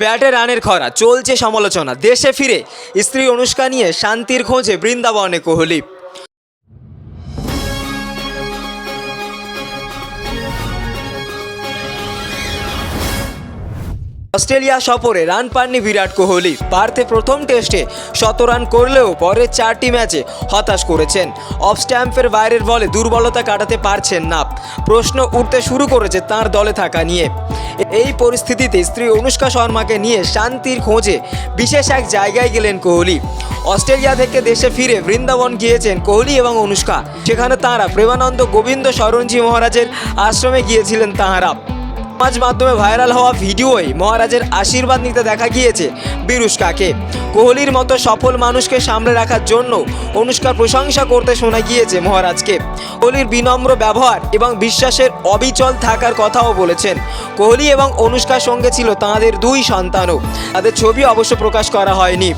ব্যাটে রানের খরা চলছে সমালোচনা দেশে ফিরে স্ত্রী অনুষ্কা নিয়ে শান্তির খোঁজে বৃন্দাবনে কোহলি। অস্ট্রেলিয়া সফরে রান পাননি বিরাট কোহলি। পার্থে প্রথম টেস্টে শত রান করলেও পরের চারটি ম্যাচে হতাশ করেছেন। অফ স্ট্যাম্পের বাইরের বলে দুর্বলতা কাটাতে পারছেন না। প্রশ্ন উঠতে শুরু করেছে তার দলে থাকা নিয়ে। এই পরিস্থিতিতে স্ত্রী অনুষ্কা শর্মাকে নিয়ে শান্তির খোঁজে বিশেষ এক জায়গায় গেলেন কোহলি। অস্ট্রেলিয়া থেকে দেশে ফিরে বৃন্দাবন গিয়েছেন কোহলি এবং অনুষ্কা। সেখানে তাঁরা প্রেমানন্দ গোবিন্দ শরণজি মহারাজের আশ্রমে গিয়েছিলেন তাঁরা সমাজ মাধ্যমে ভাইরাল হওয়া ভিডিওয় মহারাজের আশীর্বাদ নিতে দেখা গিয়েছে বিরুষ্কাকে কোহলির মতো সফল মানুষকে সামলে রাখার জন্য অনুষ্কার প্রশংসা করতে শোনা গিয়েছে মহারাজকে। কোহলির বিনম্র ব্যবহার এবং বিশ্বাসের অবিচল থাকার কথাও বলেছেন। কোহলি এবং অনুষ্কার সঙ্গে ছিল তাঁদের দুই সন্তানও। তাদের ছবি অবশ্য প্রকাশ করা হয়নি।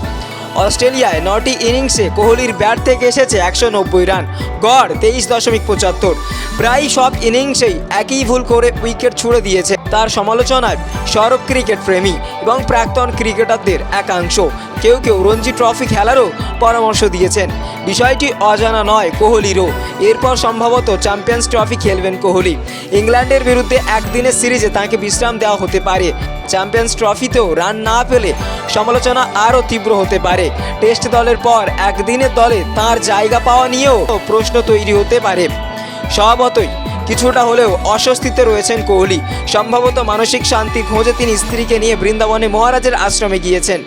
অস্ট্রেলিয়ায় নটি ইনিংসে কোহলির ব্যাট থেকে এসেছে একশো নব্বই রান। গড় তেইশ দশমিক পঁচাত্তর। প্রায় সব ইনিংসেই একই ভুল করে উইকেট ছুড়ে দিয়েছে। তার সমালোচনায় সরব ক্রিকেট প্রেমী এবং প্রাক্তন ক্রিকেটারদের একাংশ। কেউ কেউ রঞ্জি ট্রফি খেলারও পরামর্শ দিয়েছেন। বিষয়টি অজানা নয় কোহলিরও। এরপর সম্ভবত চ্যাম্পিয়ন্স ট্রফি খেলবেন কোহলি। ইংল্যান্ডের বিরুদ্ধে একদিনের সিরিজে তাকে বিশ্রাম দেওয়া হতে পারে। চ্যাম্পিয়ন্স ট্রফিতেও রান না পেলে সমালোচনা আরও তীব্র হতে পারে। টেস্ট দলের পর একদিনের দলে তার জায়গা পাওয়া নিয়েও প্রশ্ন তৈরি হতে পারে। স্বভাবতই কিছুটা হলেও অস্বস্তিতে রয়েছেন কোহলি। সম্ভবত মানসিক শান্তি খোঁজে তিনি স্ত্রীকে নিয়ে বৃন্দাবনে মহারাজের আশ্রমে গিয়েছেন।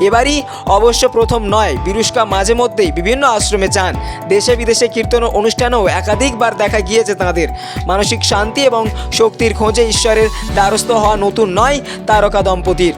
এবারই অবশ্য প্রথম নয়। বিরুষ্কা মাঝে মধ্যেই বিভিন্ন আশ্রমে যান। দেশে বিদেশে কীর্তন অনুষ্ঠানেও একাধিকবার দেখা গিয়েছে তাঁদের। মানসিক শান্তি এবং শক্তির খোঁজে ঈশ্বরের দ্বারস্থ হওয়া নতুন নয় তারকা দম্পতির।